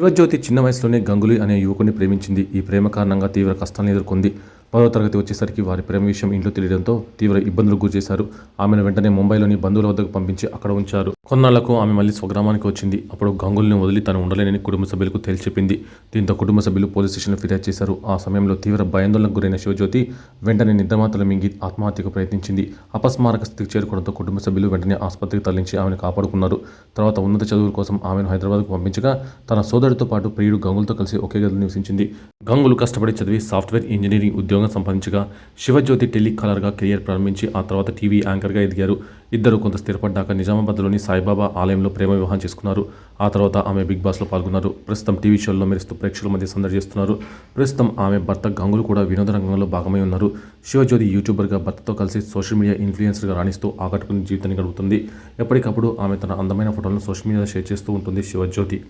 శివజ్యోతి చిన్న వయసులోనే గంగులీ అనే యువకుని ప్రేమించింది. ఈ ప్రేమ కారణంగా తీవ్ర కష్టాలను ఎదుర్కొంది. పదో తరగతి వచ్చేసరికి వారి ప్రేమ విషయం ఇంట్లో తెలియడంతో తీవ్ర ఇబ్బందులకు గురిచేశారు. ఆమెను వెంటనే ముంబైలోని బంధువుల వద్దకు పంపించి అక్కడ ఉంచారు. కొన్నాళ్ళకు ఆమె మళ్ళీ స్వగ్రామానికి వచ్చింది. అప్పుడు గంగుల్ని వదిలి తను ఉండలేనని కుటుంబ సభ్యులకు తేల్చెప్పింది. దీంతో కుటుంబ సభ్యులు పోలీస్ స్టేషన్లో ఫిర్యాదు చేశారు. ఆ సమయంలో తీవ్ర భయాందోళనకు గురైన శివజ్యోతి వెంటనే నిద్రమాతలు మింగి ఆత్మహత్యకు ప్రయత్నించింది. అపస్మారక స్థితికి చేరుకోవడంతో కుటుంబ సభ్యులు వెంటనే ఆసుపత్రికి తరలించి ఆమెను కాపాడుకున్నారు. తర్వాత ఉన్నత చదువుల కోసం ఆమెను హైదరాబాద్కు పంపించగా తన సోదరుడితో పాటు ప్రియుడు గంగులతో కలిసి ఒకే గదిలో నివసించింది. గంగులు కష్టపడి చదివి సాఫ్ట్వేర్ ఇంజనీరింగ్ ఉద్యోగం ఉద్యోగం సంపాదించగా శివజ్యోతి టెలికాలర్గా కెరియర్ ప్రారంభించి ఆ తర్వాత టీవీ యాంకర్గా ఎదిగారు. ఇద్దరు కొంత స్థిరపడ్డాక నిజామాబాద్లోని సాయిబాబా ఆలయంలో ప్రేమ వివాహం చేసుకున్నారు. ఆ తర్వాత ఆమె బిగ్ బాస్లో పాల్గొన్నారు. ప్రస్తుతం టీవీ షోల్లో మెరుస్తూ ప్రేక్షకుల మధ్య సందడి చేస్తున్నారు. ప్రస్తుతం ఆమె భర్త గంగులు కూడా వినోద రంగంలో భాగమై ఉన్నారు. శివజ్యోతి యూట్యూబర్గా భర్తతో కలిసి సోషల్ మీడియా ఇన్ఫ్లుయెన్సర్గా రాణిస్తూ ఆకట్టుకుని జీవితాన్ని గడుపుతుంది. ఎప్పటికప్పుడు ఆమె తన అందమైన ఫోటోలను సోషల్ మీడియాలో షేర్ చేస్తూ ఉంటుంది శివజ్యోతి.